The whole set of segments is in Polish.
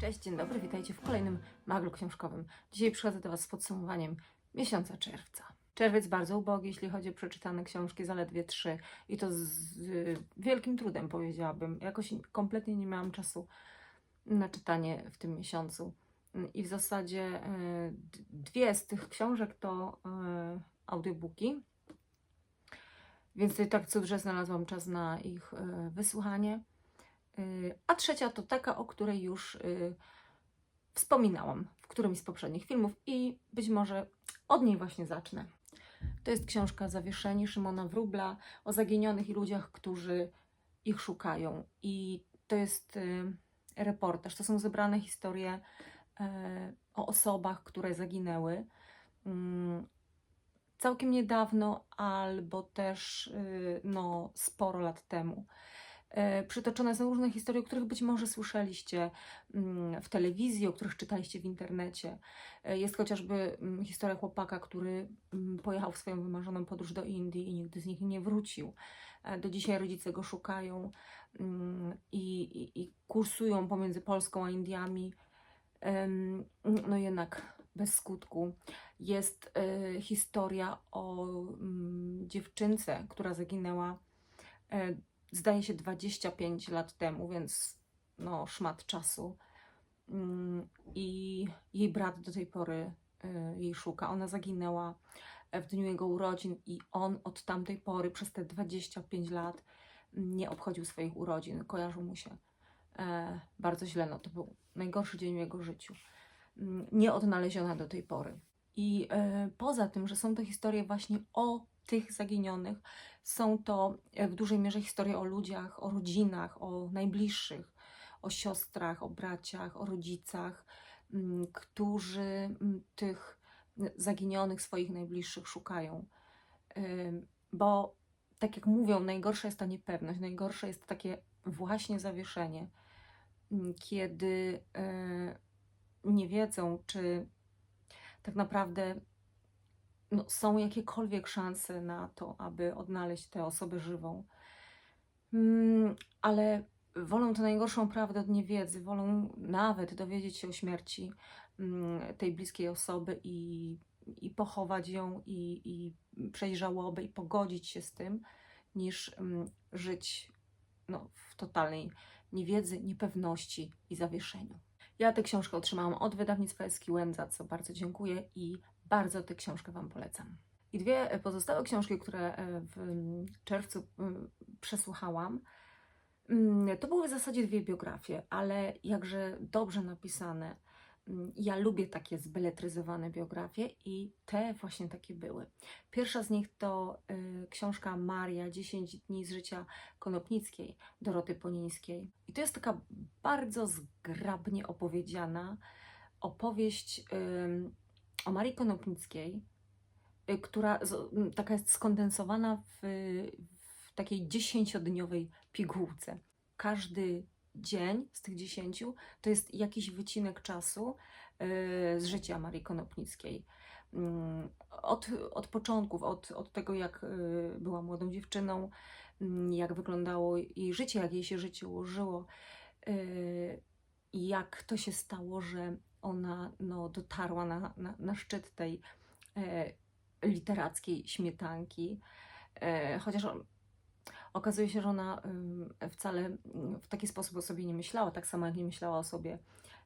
Cześć, dzień dobry, witajcie w kolejnym maglu książkowym. Dzisiaj przychodzę do Was z podsumowaniem miesiąca czerwca. Czerwiec bardzo ubogi, jeśli chodzi o przeczytane książki, zaledwie trzy i to z y, wielkim trudem powiedziałabym. Jakoś kompletnie nie miałam czasu na czytanie w tym miesiącu. I w zasadzie y, dwie z tych książek to y, audiobooki, więc tak cudze znalazłam czas na ich y, wysłuchanie. Y, A trzecia to taka, o której już y, wspominałam w którymś z poprzednich filmów i być może od niej właśnie zacznę. To jest książka Zawieszeni Szymona Wróbla o zaginionych ludziach, którzy ich szukają. I to jest y, reportaż. To są zebrane historie o osobach, które zaginęły mm, całkiem niedawno albo też no, sporo lat temu. E, Przytoczone są różne historie, o których być może słyszeliście mm, w telewizji, o których czytaliście w internecie. E, Jest chociażby mm, historia chłopaka, który mm, pojechał w swoją wymarzoną podróż do Indii i nigdy z nich nie wrócił. E, Do dzisiaj rodzice go szukają i, i, i kursują pomiędzy Polską a Indiami. No jednak bez skutku. Jest historia o dziewczynce, która zaginęła zdaje się 25 lat temu, więc no szmat czasu. Mm, I jej brat do tej pory y, jej szuka. Ona zaginęła w dniu jego urodzin i on od tamtej pory przez te 25 lat nie obchodził swoich urodzin. Kojarzył mu się e, bardzo źle. No, to był najgorszy dzień w jego życiu. Mm, Nie odnaleziona do tej pory. I e, poza tym, że są to historie właśnie o tych zaginionych, są to e, w dużej mierze historie o ludziach, o rodzinach, o najbliższych, o siostrach, o braciach, o rodzicach, mm, którzy mm, tych zaginionych swoich najbliższych szukają. Bo tak jak mówią, najgorsza jest ta niepewność, najgorsze jest takie właśnie zawieszenie, mm, kiedy e, nie wiedzą, czy tak naprawdę no, są jakiekolwiek szanse na to, aby odnaleźć tę osobę żywą. Mm, ale wolą tę najgorszą prawdę od niewiedzy, wolą nawet dowiedzieć się o śmierci mm, tej bliskiej osoby i, i pochować ją, i, i przejść żałobę, i pogodzić się z tym, niż mm, żyć no, w totalnej niewiedzy, niepewności i zawieszeniu. Ja tę książkę otrzymałam od wydawnictwa Eskiłem, za co bardzo dziękuję i bardzo tę książkę Wam polecam. I dwie pozostałe książki, które e, w czerwcu przesłuchałam, mm, to były w zasadzie dwie biografie, ale jakże dobrze napisane. Mm, Ja lubię takie zbeletryzowane biografie i te właśnie takie były. Pierwsza z nich to y, książka Maria 10 dni z życia Konopnickiej Doroty Ponińskiej. I to jest taka bardzo zgrabnie opowiedziana opowieść o Marii Konopnickiej, y, która taka jest skondensowana w, w takiej dziesięciodniowej pigułce. Każdy dzień z tych dziesięciu to jest jakiś wycinek czasu y, z życia Marii Konopnickiej. Mm, Od, od początków, od, od tego, jak y, była młodą dziewczyną, mm, jak wyglądało jej życie, jak jej się życie ułożyło, jak to się stało, że ona no, dotarła na, na, na szczyt tej e, literackiej śmietanki. E, chociaż on, okazuje się, że ona ym, wcale w taki sposób o sobie nie myślała, tak samo jak nie myślała o sobie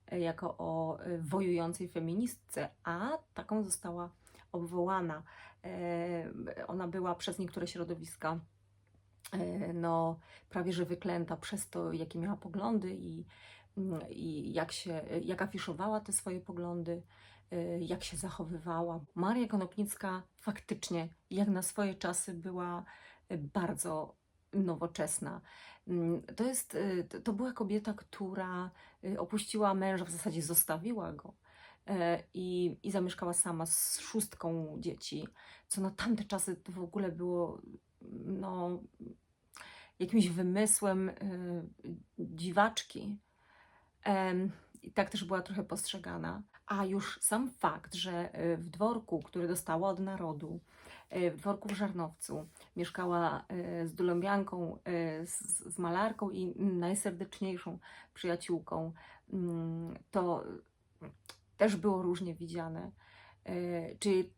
e, jako o e, wojującej feministce, a taką została obwołana. E, Ona była przez niektóre środowiska e, no, prawie że wyklęta przez to, jakie miała poglądy i, i jak, się, jak afiszowała te swoje poglądy, e, jak się zachowywała. Maria Konopnicka faktycznie, jak na swoje czasy, była e, bardzo nowoczesna. Mm, To, jest, e, to- była kobieta, która opuściła męża, w zasadzie zostawiła go i, i zamieszkała sama z szóstką dzieci, co na tamte czasy w ogóle było no, jakimś wymysłem y, dziwaczki. I tak też była trochę postrzegana. A już sam fakt, że y, w dworku, który dostała od narodu, y, w dworku w Żarnowcu, mieszkała y, z Dulębianką, y, z, z malarką i najserdeczniejszą przyjaciółką, mm, to też było różnie widziane. Czyli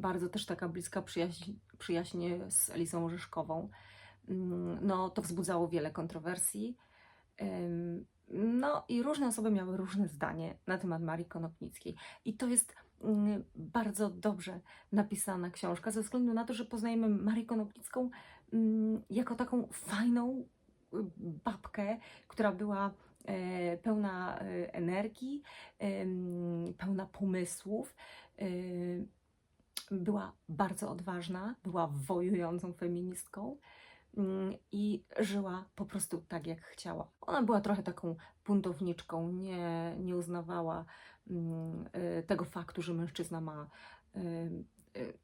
bardzo też taka bliska przyjaźń, przyjaźń z Elisą Orzeszkową. Mm, No, to wzbudzało wiele kontrowersji. No i różne osoby miały różne zdanie na temat Marii Konopnickiej. I to jest mm, bardzo dobrze napisana książka, ze względu na to, że poznajemy Marię Konopnicką mm, jako taką fajną y, babkę, która była e, pełna e, energii, em, pełna pomysłów. e, Była bardzo odważna, była wojującą feministką i żyła po prostu tak, jak chciała. Ona była trochę taką buntowniczką, nie, nie uznawała mm, y, tego faktu, że mężczyzna ma y, y,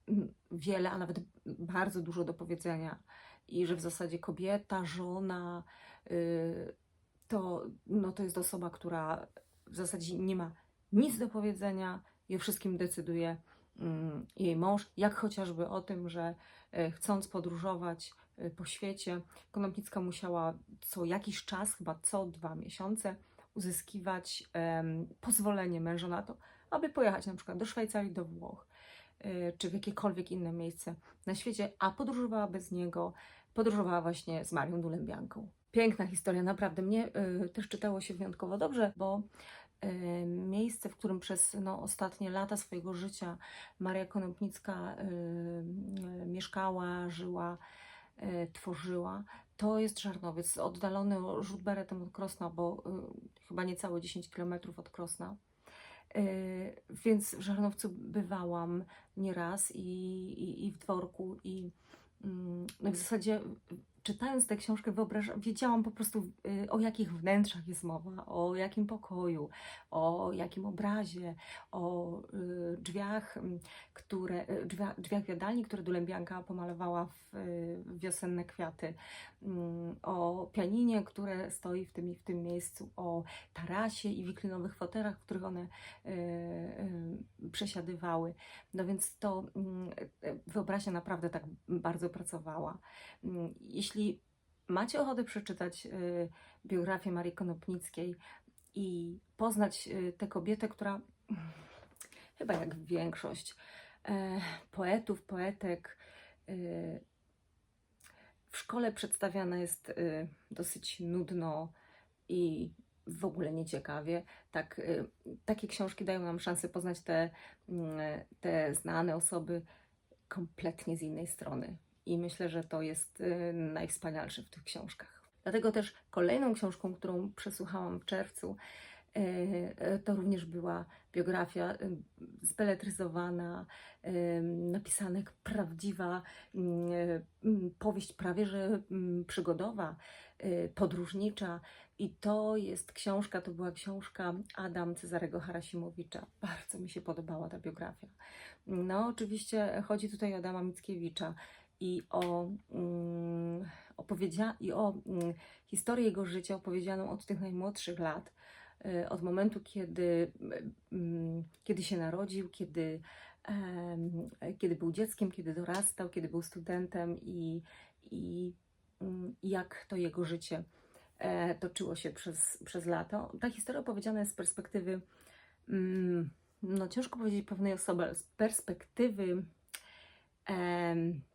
wiele, a nawet bardzo dużo do powiedzenia i że w zasadzie kobieta, żona to, no, to jest osoba, która w zasadzie nie ma nic do powiedzenia i o wszystkim decyduje mm, jej mąż, jak chociażby o tym, że chcąc podróżować po świecie, Konopnicka musiała co jakiś czas, chyba co dwa miesiące, uzyskiwać em, pozwolenie męża na to, aby pojechać na przykład do Szwajcarii, do Włoch, e, czy w jakiekolwiek inne miejsce na świecie, a podróżowała bez niego, podróżowała właśnie z Marią Dulębianką. Piękna historia, naprawdę. Mnie y, też czytało się wyjątkowo dobrze, bo y, miejsce, w którym przez no, ostatnie lata swojego życia Maria Konopnicka y, y, mieszkała, żyła, y, tworzyła, to jest Żarnowiec, oddalony rzut beretem od Krosna, bo y, chyba niecałe 10 km od Krosna. Y, Więc w Żarnowcu bywałam nieraz i, i, i w dworku, i mm, no i w zasadzie czytając tę książkę, wyobrażam, wiedziałam po prostu y, o jakich wnętrzach jest mowa, o jakim pokoju, o jakim obrazie, o y, drzwiach, które, y, drzwiach, drzwiach jadalni, które Dulębianka pomalowała w, wiosenne kwiaty, o pianinie, które stoi w tym w tym miejscu, o tarasie i wiklinowych fotelach, w których one przesiadywały. No więc to wyobraźnia naprawdę tak bardzo pracowała. Mm, Jeśli macie ochotę przeczytać y, biografię Marii Konopnickiej i poznać y, tę kobietę, która chyba jak większość e, poetów, poetek y, w szkole przedstawiana jest dosyć nudno i w ogóle nieciekawie. Tak, takie książki dają nam szansę poznać te, mm, te znane osoby kompletnie z innej strony. I myślę, że to jest y, najwspanialsze w tych książkach. Dlatego też kolejną książką, którą przesłuchałam w czerwcu, y, y, to również była biografia zbeletryzowana, napisana jak prawdziwa powieść prawie że przygodowa, podróżnicza. I to jest książka, to była książka Adam Cezarego Harasimowicza. Bardzo mi się podobała ta biografia. No, oczywiście chodzi tutaj o Adama Mickiewicza i o, mm, opowiedzia- i o mm, historię jego życia opowiedzianą od tych najmłodszych lat, y, od momentu, kiedy, mm, kiedy się narodził, kiedy, kiedy był dzieckiem, kiedy dorastał, kiedy był studentem i, i, jak to jego życie e, toczyło się przez, przez lata. Ta historia opowiedziana jest z perspektywy, no ciężko powiedzieć pewnej osoby, ale z perspektywy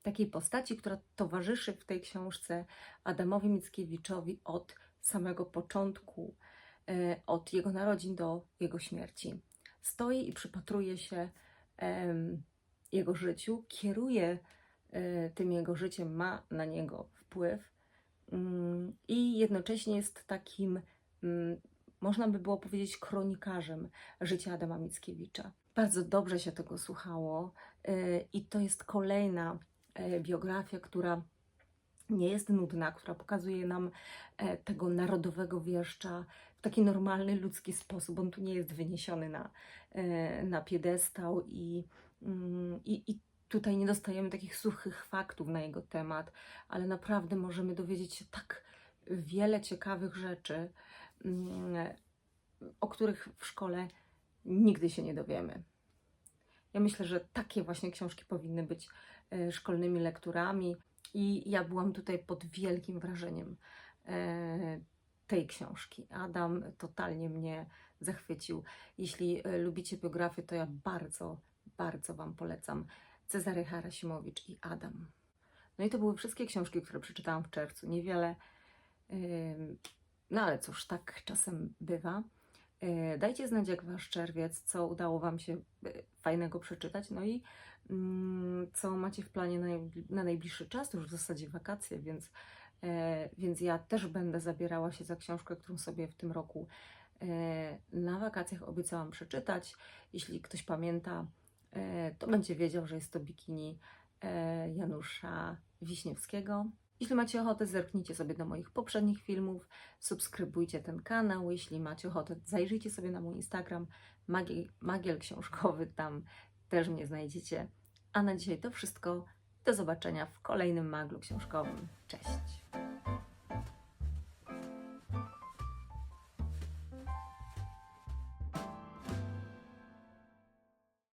takiej postaci, która towarzyszy w tej książce Adamowi Mickiewiczowi od samego początku, e, od jego narodzin do jego śmierci. Stoi i przypatruje się jego życiu, kieruje e, tym jego życiem, ma na niego wpływ mm, i jednocześnie jest takim, mm, można by było powiedzieć, kronikarzem życia Adama Mickiewicza. Bardzo dobrze się tego słuchało. Y, I to jest kolejna e, biografia, która nie jest nudna, która pokazuje nam e, tego narodowego wieszcza w taki normalny, ludzki sposób. On tu nie jest wyniesiony na, e, na piedestał i, mm, i, i tutaj nie dostajemy takich suchych faktów na jego temat, ale naprawdę możemy dowiedzieć się tak wiele ciekawych rzeczy, mm, o których w szkole nigdy się nie dowiemy. Ja myślę, że takie właśnie książki powinny być e, szkolnymi lekturami i ja byłam tutaj pod wielkim wrażeniem e, tej książki. Adam totalnie mnie zachwycił. Jeśli e, lubicie biografię, to ja bardzo, bardzo Wam polecam Cezary Harasimowicz i Adam. No i to były wszystkie książki, które przeczytałam w czerwcu. Niewiele, no ale cóż, tak czasem bywa. E, Dajcie znać, jak Wasz czerwiec, co udało Wam się e, fajnego przeczytać, no i mm, co macie w planie na, najbli- na najbliższy czas, już w zasadzie wakacje, więc, e, więc ja też będę zabierała się za książkę, którą sobie w tym roku na wakacjach obiecałam przeczytać. Jeśli ktoś pamięta, to będzie wiedział, że jest to bikini Janusza Wiśniewskiego. Jeśli macie ochotę, zerknijcie sobie do moich poprzednich filmów, subskrybujcie ten kanał. Jeśli macie ochotę, zajrzyjcie sobie na mój Instagram Magiel, Książkowy, tam też mnie znajdziecie. A na dzisiaj to wszystko. Do zobaczenia w kolejnym maglu książkowym. Cześć!